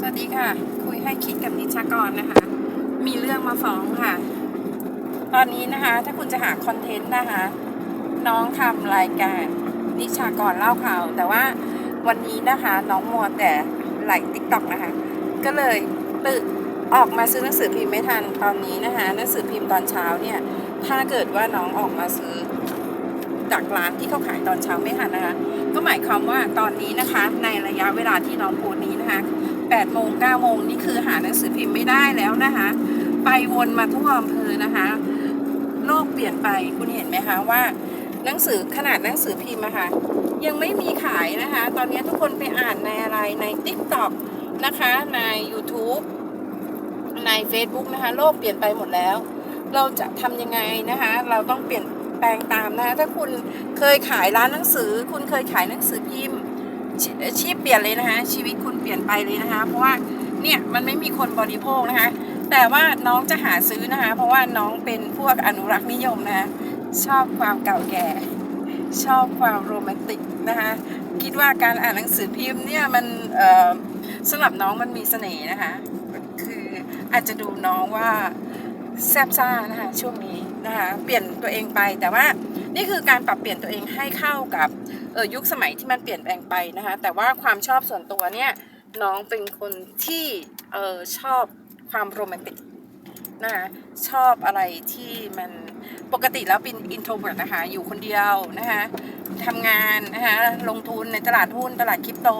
สวัสดีค่ะ คุยให้คิดกับนิชากรนะคะ มีเรื่องมาฟ้องค่ะ ตอนนี้นะคะ ถ้าคุณจะหาคอนเทนต์นะคะ น้องทำรายการนิชากรเล่าข่าว แต่ว่าวันนี้นะคะ น้องมัวแต่ไหลติ๊กต็อกนะคะ ก็เลยตื่นออกมาซื้อหนังสือพิมพ์ไม่ทันตอนนี้นะคะหนังสือพิมพ์ตอนเช้าเนี่ย ถ้าเกิดว่าน้องออกมาซื้อจากร้านที่เขาขายตอนเช้าไม่ทันนะคะ ก็หมายความว่าตอนนี้นะคะ ในระยะเวลาที่น้องโพสนี้นะคะ 8โมง9โมงนี่คือหาหนังสือพิมพ์ไม่ได้แล้วนะคะ ไปวนมาทั่วอำเภอนะคะ โลกเปลี่ยนไปคุณเห็นไหมคะว่า หนังสือขนาดหนังสือพิมพ์อะค่ะยังไม่มีขายนะคะ ตอนนี้ทุกคนไปอ่านในอะไรใน TikTok นะคะใน YouTube ใน Facebook นะคะ โลกเปลี่ยนไปหมดแล้ว เราจะทำยังไงนะคะ เราต้องเปลี่ยนแปลงตามนะคะถ้าคุณเคยขายร้านหนังสือ คุณเคยขายหนังสือพิมพ์ ชชีพเปลี่ยนเลยนะคะ ชีวิตคุณเปลี่ยนไปเลยนะคะ เพราะว่าเนี่ยมันไม่มีคนบริโภคนะคะ แต่ว่าน้องจะหาซื้อนะคะ เพราะว่าน้องเป็นพวกอนุรักษ์นิยมนะคะชอบความเก่าแก่ ชอบความโรแมนติกนะคะ คิดว่าการอ่านหนังสือพิมพ์เนี่ยมันสำหรับน้องมันมีเสน่ห์นะคะ คืออาจจะดูน้องว่า แซบซ่านะคะช่วงนี้นะคะเปลี่ยนตัวเองไปแต่ว่านี่คือการปรับเปลี่ยนตัวเองให้เข้ากับเออยุคสมัยที่มันเปลี่ยนแปลงไปนะคะแต่ว่าความชอบส่วนตัวเนี่ยน้องเป็นคนที่เออชอบความโรแมนติกนะคะชอบอะไรที่มันปกติแล้วเป็นอินโทรเวิร์นะคะอยู่คนเดียวนะคะทำงานนะคะลงทุนในตลาดหุ้นตลาดคริปโต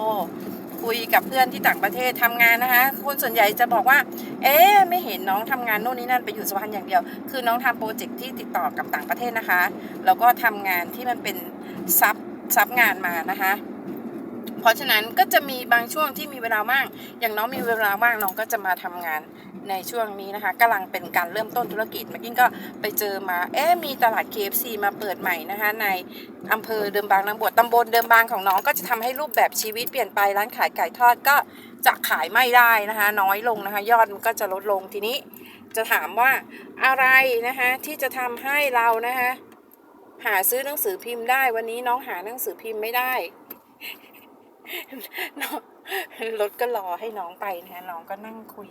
คุยกับเพื่อนที่ต่างประเทศทำงานนะคะคนส่วนใหญ่จะบอกว่า เอ๊ะไม่เห็นน้องทำงานโน่นนี่นั่นไปอยู่สุพรรณอย่างเดียว คือน้องทำโปรเจกต์ที่ติดต่อกับต่างประเทศนะคะ แล้วก็ทำงานที่มันเป็นซับซับงานมานะคะ เพราะฉะนั้นก็จะมีบางช่วงที่มีเวลาว่าง อย่างน้องมีเวลาว่างน้องก็จะมาทำงานในช่วงนี้นะคะกำลังเป็นการเริ่มต้นธุรกิจเมื่อกี้ก็ไปเจอมา เอ๊ะมีตลาด KFC มาเปิดใหม่นะคะในอำเภอเดิมบางนางบวชตำบลเดิมบางของน้องก็จะทำให้รูปแบบชีวิตเปลี่ยนไปร้านขายไก่ทอดก็จะขายไม่ได้นะคะ น้อยลงนะคะ ยอดมันก็จะลดลงทีนี้ จะถามว่าอะไรนะคะที่จะทำให้เรานะคะหาซื้อหนังสือพิมพ์ได้ วันนี้น้องหาหนังสือพิมพ์ไม่ได้ น้องรถก็รอให้น้องไปนะคะน้องก็นั่งคุย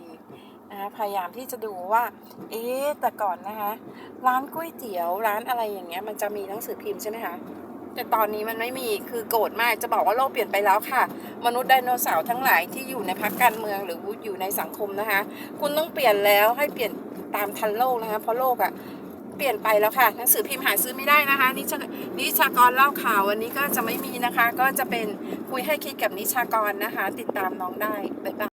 นะคะพยายามที่จะดูว่า เอ๊ะแต่ก่อนนะคะ ร้านก๋วยเตี๋ยวร้านอะไรอย่างเงี้ย มันจะมีหนังสือพิมพ์ใช่ไหมคะแต่ตอนนี้มันไม่มีคือโกรธมากจะบอกว่าโลกเปลี่ยนไปแล้วค่ะ มนุษย์ไดโนเสาร์ทั้งหลายที่อยู่ในพักการเมืองหรืออยู่ในสังคมนะคะ คุณต้องเปลี่ยนแล้วให้เปลี่ยนตามทันโลกนะคะเพราะโลกอะ่ะ เปลี่ยนไปแล้วค่ะหนังสือพิมพ์หาซื้อไม่ได้นะคะ นิชานิชากรเล่าข่าววันนี้ก็จะไม่มีนะคะ ก็จะเป็นคุยให้คิดกับนิชากรนะคะ ติดตามน้องได้บ๊ายบาย